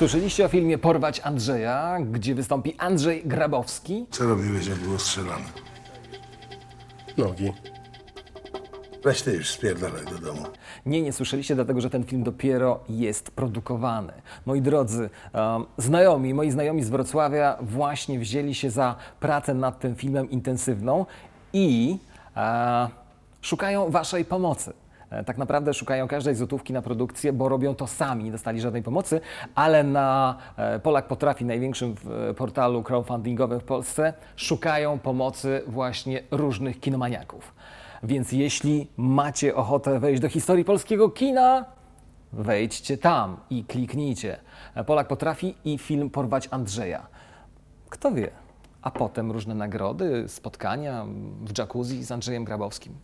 Słyszeliście o filmie Porwać Andrzeja, gdzie wystąpi Andrzej Grabowski? Co robiłeś, jak było strzelane? Nogi. Weź ty już spierdalaj do domu. Nie, nie słyszeliście, dlatego że ten film dopiero jest produkowany. Moi drodzy, um, znajomi, moi znajomi z Wrocławia właśnie wzięli się za pracę nad tym filmem intensywną i e, szukają Waszej pomocy. E, Tak naprawdę szukają każdej złotówki na produkcję, bo robią to sami, nie dostali żadnej pomocy, ale na e, Polak Potrafi, największym w- portalu crowdfundingowym w Polsce, szukają pomocy właśnie różnych kinomaniaków. Więc jeśli macie ochotę wejść do historii polskiego kina, wejdźcie tam i kliknijcie. Polak potrafi i film Porwać Andrzeja. Kto wie? A potem różne nagrody, spotkania w jacuzzi z Andrzejem Grabowskim.